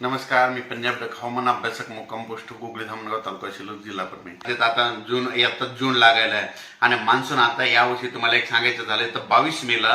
नमस्कार मी पंजाब डक हवामान अभ्यासक मुक्काम पोस्ट गुगली धामणगाव तालुका शिल्लक जिल्हा परमी म्हणजे आता जून आता जून लागायला आहे आणि मान्सून आता यावर्षी तुम्हाला एक सांगायचं झालं तर बावीस मेला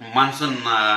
मान्सून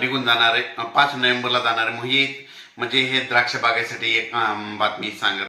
निघून जाणार आहे पाच नोव्हेंबरला जाणार आहे मग म्हणजे हे द्राक्ष बागेसाठी एक बातमी सांगत